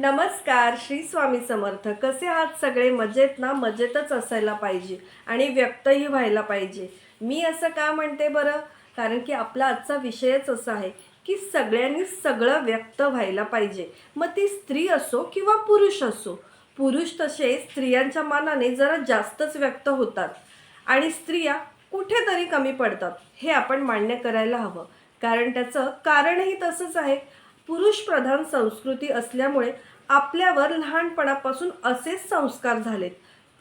नमस्कार श्री स्वामी समर्थ. कसे आहात सगळे? मजेत ना? मजेतच असायला पाहिजे आणि व्यक्तही व्हायला पाहिजे. मी असं का म्हणते बरं? कारण की आपला आजचा विषयच असा आहे की सगळ्यांनी सगळं व्यक्त व्हायला पाहिजे. मग ती स्त्री असो किंवा पुरुष असो पुरुष तसे स्त्रियांच्या मानाने जरा जास्तच व्यक्त होतात आणि स्त्रिया कुठेतरी कमी पडतात हे आपण मान्य करायला हवं. कारण त्याचं कारणही तसंच आहे. पुरुष प्रधान संस्कृती असल्यामुळे आपल्यावर लहानपणापासून असेच संस्कार झालेत.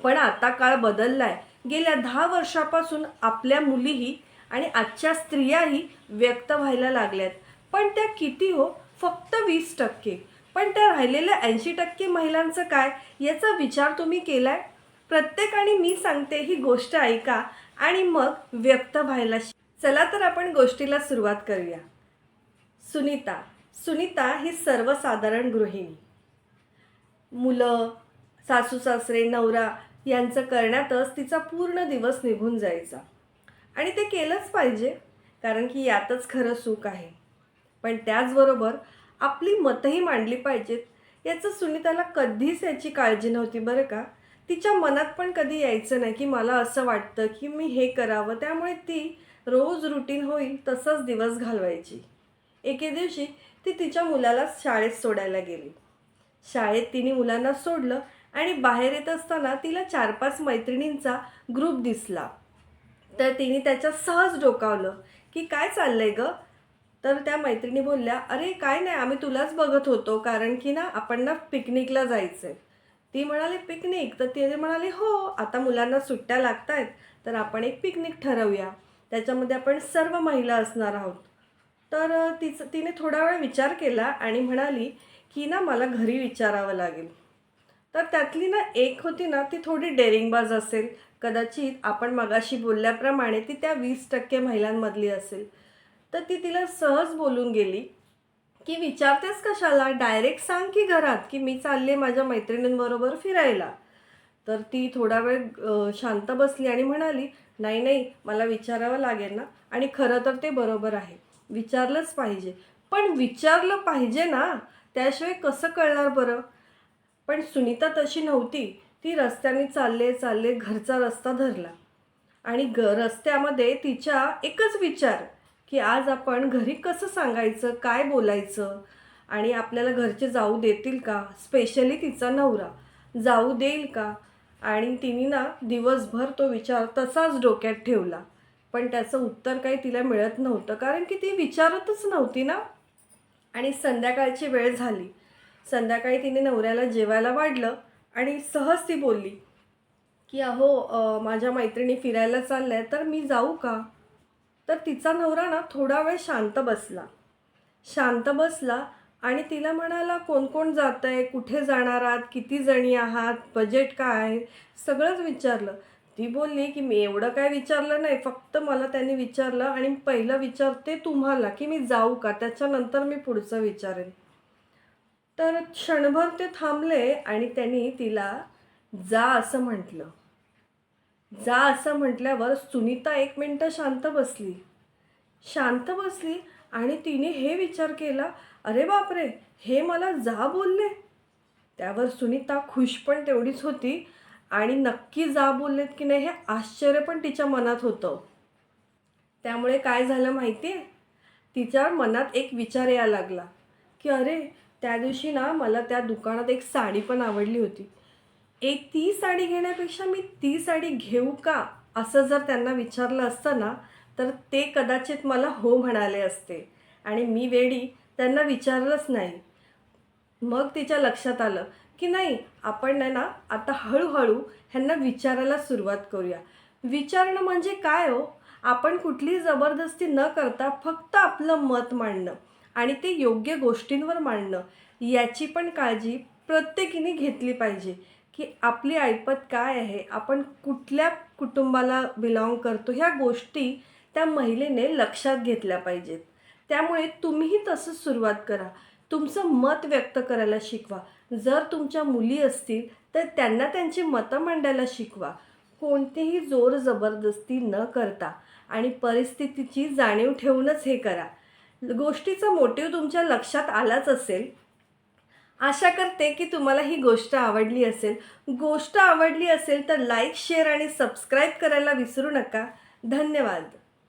पण आता काळ बदललाय. गेल्या दहा वर्षापासून आपल्या मुलीही आणि आजच्या स्त्रियाही व्यक्त व्हायला लागल्यात. पण त्या किती हो? फक्त वीस टक्के. पण त्या राहिलेल्या ऐंशी टक्के महिलांचं काय? याचा विचार तुम्ही केलाय? प्रत्येकाने मी सांगते ही गोष्ट ऐका आणि मग व्यक्त व्हायला शिक- चला तर आपण गोष्टीला सुरुवात करूया. सुनीता सुनीता ही सर्वसाधारण गृहिणी. मुलं सासू सासरे नवरा यांचं करण्यातच तिचा पूर्ण दिवस निघून जायचा. आणि ते केलंच पाहिजे कारण की यातच खरं सुख आहे. पण त्याचबरोबर आपली मतंही मांडली पाहिजेत याचं सुनीताला कधीच याची काळजी नव्हती बरं का? तिच्या मनात पण कधी यायचं नाही की मला असं वाटतं की मी हे करावं त्यामुळे ती रोज रुटीन होईल तसंच दिवस घालवायची. एके दिवशी ती तिच्या मुलाला शाळेत सोडायला गेली. शाळेत तिने मुलांना सोडलं आणि बाहेर येत असताना तिला चार पाच मैत्रिणींचा ग्रुप दिसला. तर तिने त्याच्यात सहज डोकावलं की काय चाललंय ग? तर त्या मैत्रिणी बोलल्या अरे काय नाही आम्ही तुलाच बघत होतो कारण की ना आपण ना पिकनिकला जायचंय. ती म्हणाली पिकनिक? तर ते म्हणाले हो आता मुलांना सुट्ट्या लागत आहेत तर आपण एक पिकनिक ठरवूया. त्याच्यामध्ये आपण सर्व महिला असणार आहोत. तर तिचं तिने थोडा वेळ विचार केला आणि म्हणाली की ना मला घरी विचारावं लागेल. तर त्यातली ना एक होती ना ती थोडी डेरिंगबाज असेल. कदाचित आपण मगाशी बोलल्याप्रमाणे ती त्या वीस टक्के महिलांमधली असेल. तर ती तिला सहज बोलून गेली की विचारतेस कशाला? डायरेक्ट सांग की घरात की मी चालले माझ्या मैत्रिणींबरोबर फिरायला. तर ती थोडा वेळ शांत बसली आणि म्हणाली नाही नाही मला विचारावं लागेल ना. आणि खरं तर ते बरोबर आहे. विचारलंच पाहिजे. पण विचारलं पाहिजे ना त्याशिवाय कसं कळणार बरं? पण सुनीता तशी नव्हती. ती रस्त्याने चालले चालले घरचा रस्ता धरला. आणि ग रस्त्यामध्ये तिच्या एकच विचार की आज आपण घरी कसं सांगायचं काय बोलायचं? आणि आपल्याला घरचे जाऊ देतील का? स्पेशली तिचा नवरा. जाऊ देईल का? आणि तिने ना दिवसभर तो विचार तसाच डोक्यात ठेवला. पण त्याचं उत्तर काही तिला मिळत नव्हतं कारण की ती विचारतच नव्हती ना. आणि संध्याकाळची वेळ झाली. संध्याकाळी तिने नवऱ्याला जेवायला वाढलं आणि सहज ती बोलली की अहो माझ्या मैत्रिणी फिरायला चालल्या तर मी जाऊ का? तर तिचा नवरा ना थोडा वेळ शांत बसला. शांत बसला आणि तिला म्हणाला कोण कोण जात आहे कुठे जाणार आहात? किती जणी आहात? बजेट काय? आहे सगळंच विचारलं. ती बोलली की मी एवढं काय विचारलं नाही फक्त मला त्यांनी विचारलं आणि पहिलं विचारते तुम्हाला की मी जाऊ का? त्याच्यानंतर मी पुढचं विचारेन. तर क्षणभर ते थांबले आणि त्यांनी तिला जा असं म्हटलं. जा असं म्हटल्यावर सुनीता एक मिनटं शांत बसली. शांत बसली आणि तिने हे विचार केला अरे बापरे हे मला जा बोलले. त्यावर सुनीता खुश पण तेवढीच होती आणि नक्की जा बोललेत की नाही हे आश्चर्य पण तिच्या मनात होतं. त्यामुळे काय झालं माहिती आहे तिच्या मनात एक विचार यायला लागला की अरे त्या दिवशी ना मला त्या दुकानात एक साडी पण आवडली होती. एक ती साडी घेण्यापेक्षा मी ती साडी घेऊ का? असं जर त्यांना विचारलं असतं ना तर ते कदाचित मला हो म्हणाले असते. आणि मी वेळी त्यांना विचारलंच नाही. मग तिच्या लक्षात आलं की नाही आपण नाही ना आता हळूहळू ह्यांना विचारायला सुरुवात करूया. विचारणं म्हणजे काय हो? आपण कुठलीही जबरदस्ती न करता फक्त आपलं मत मांडणं आणि ते योग्य गोष्टींवर मांडणं याची पण काळजी प्रत्येकीने घेतली पाहिजे की आपली ऐपत काय आहे आपण कुठल्या कुटुंबाला बिलॉंग करतो ह्या गोष्टी त्या महिलेने लक्षात घेतल्या पाहिजेत. त्यामुळे तुम्हीही तसंच सुरुवात करा. तुमचं मत व्यक्त करायला शिकवा. जर तुमच्या मुली असतील तर त्यांना त्यांची मतं मांडायला शिकवा. कोणतीही जोर जबरदस्ती न करता आणि परिस्थितीची जाणीव ठेवूनच हे करा. गोष्टीचा मोटिव्ह तुमच्या लक्षात आलाच असेल. आशा करते की तुम्हाला ही गोष्ट आवडली असेल. गोष्ट आवडली असेल तर लाईक शेअर आणि सबस्क्राईब करायला विसरू नका. धन्यवाद.